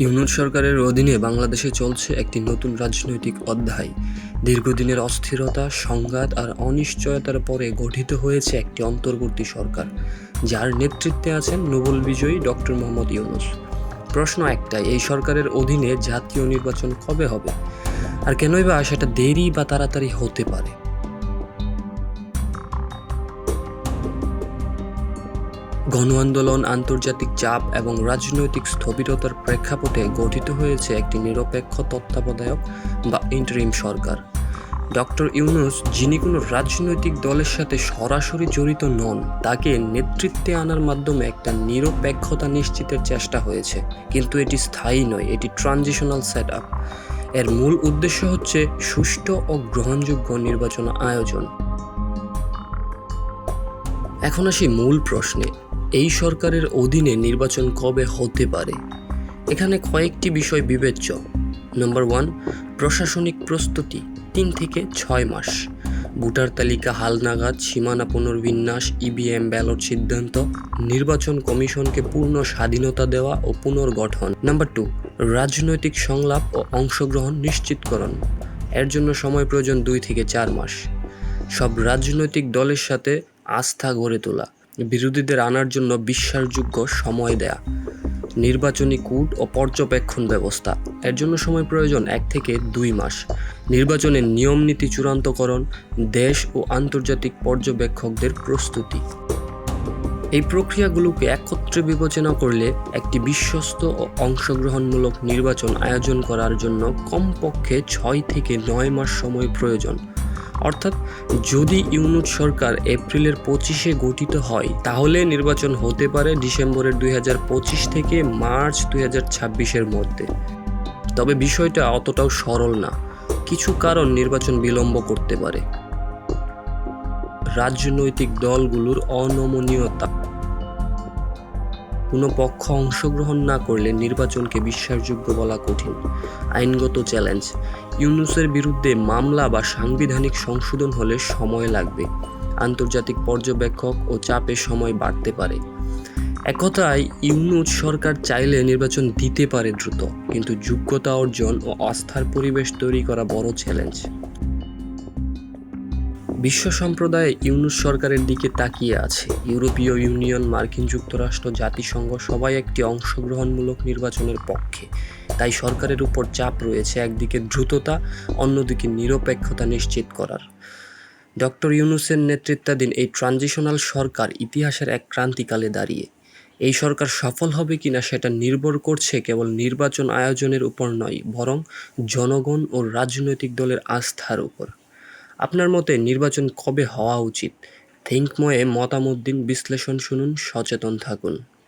ইউনুস সরকারের অধীনে বাংলাদেশে চলছে একটি নতুন রাজনৈতিক অধ্যায়। দীর্ঘদিনের অস্থিরতা, সংঘাত আর অনিশ্চয়তার পরে গঠিত হয়েছে একটি অন্তর্বর্তী সরকার, যার নেতৃত্বে আছেন নোবেল বিজয়ী ডক্টর মোহাম্মদ ইউনুস। প্রশ্ন একটাই, এই সরকারের অধীনে জাতীয় নির্বাচন কবে হবে? আর কেনই বা সেটা দেরি বা তাড়াতাড়ি হতে পারে? গণ আন্দোলন আন্তর্জাতিক চাপ এবং রাজনৈতিক স্থবিরতার প্রেক্ষাপটে গঠিত হয়েছে একটি নিরপেক্ষ তত্ত্বাবধায়ক বা ইন্টারিম সরকার। ডক্টর ইউনুস, যিনি কোনো রাজনৈতিক দলের সাথে সরাসরি জড়িত নন, তাকে নেতৃত্বে আনার মাধ্যমে একটা নিরপেক্ষতা নিশ্চিতের চেষ্টা হয়েছে। কিন্তু এটি স্থায়ী নয়, এটি ট্রানজিশনাল সেট আপ এর মূল উদ্দেশ্য হচ্ছে সুষ্ঠু ও গ্রহণযোগ্য নির্বাচন আয়োজন। এখন আসি মূল প্রশ্নে। এই সরকারের অধীনে নির্বাচন কবে হতে পারে? এখানে কয়েকটি বিষয় বিবেচ্য। নম্বর ওয়ান, প্রশাসনিক প্রস্তুতি, তিন থেকে ছয় মাস। ভোটার তালিকা হালনাগাদ সীমানা পুনর্বিন্যাস, ইভিএম ব্যালট সিদ্ধান্ত, নির্বাচন কমিশনকে পূর্ণ স্বাধীনতা দেওয়া ও পুনর্গঠন। নাম্বার টু, রাজনৈতিক সংলাপ ও অংশগ্রহণ নিশ্চিতকরণ। এর জন্য সময় প্রয়োজন দুই থেকে চার মাস। সব রাজনৈতিক দলের সাথে আস্থা গড়ে তোলা। বিরোধীদের আনার জন্য বিশ্বাসযোগ্য সময় দেয়া, নির্বাচনী কূট ও পর্যবেক্ষণ ব্যবস্থা। এর জন্য সময় প্রয়োজন এক থেকে দুই মাস। নির্বাচনের নিয়ম নীতি চূড়ান্তকরণ, দেশ ও আন্তর্জাতিক পর্যবেক্ষকদের প্রস্তুতি। এই প্রক্রিয়াগুলোকে একত্রে বিবেচনা করলে একটি বিশ্বস্ত ও অংশগ্রহণমূলক নির্বাচন আয়োজন করার জন্য কমপক্ষে ছয় থেকে নয় মাস সময় প্রয়োজন। অর্থাৎ যদি ইউনুট সরকার এপ্রিলের পঁচিশে গঠিত হয়, তাহলে নির্বাচন হতে পারে ডিসেম্বরের দুই হাজার পঁচিশ থেকে মার্চ দুই ছাব্বিশের মধ্যে। তবে বিষয়টা অতটাও সরল না। কিছু কারণ নির্বাচন বিলম্ব করতে পারে। রাজনৈতিক দলগুলোর অনমনীয়তা কোনো পক্ষ অংশগ্রহণ না করলে নির্বাচনকে বিশ্বাসযোগ্য বলা কঠিন। আইনগত চ্যালেঞ্জ, ইউনুসের বিরুদ্ধে মামলা বা সাংবিধানিক সংশোধন হলে সময় লাগবে। আন্তর্জাতিক পর্যবেক্ষক ও চাপে সময় বাড়তে পারে। একথায়, ইউনুস সরকার চাইলে নির্বাচন দিতে পারে দ্রুত, কিন্তু যোগ্যতা অর্জন ও আস্থার পরিবেশ তৈরি করা বড় চ্যালেঞ্জ। বিশ্ব সম্প্রদায় ইউনুস সরকারের দিকে তাকিয়ে আছে। ইউরোপীয় ইউনিয়ন, মার্কিন যুক্তরাষ্ট্র, জাতিসংঘ সবাই একটি অংশগ্রহণমূলক নির্বাচনের পক্ষে। তাই সরকারের উপর চাপ রয়েছে একদিকে দ্রুততা, অন্যদিকে নিরপেক্ষতা নিশ্চিত করার। ডক্টর ইউনুসের নেতৃত্বাধীন এই ট্রানজিশনাল সরকার ইতিহাসের এক ক্রান্তিকালে দাঁড়িয়ে। এই সরকার সফল হবে কিনা সেটা নির্ভর করছে কেবল নির্বাচন আয়োজনের উপর নয়, বরং জনগণ ও রাজনৈতিক দলের আস্থার উপর। আপনার মতে নির্বাচন কবে হওয়া উচিত? থিঙ্কময়ে মতামত দিন বিশ্লেষণ শুনুন সচেতন থাকুন।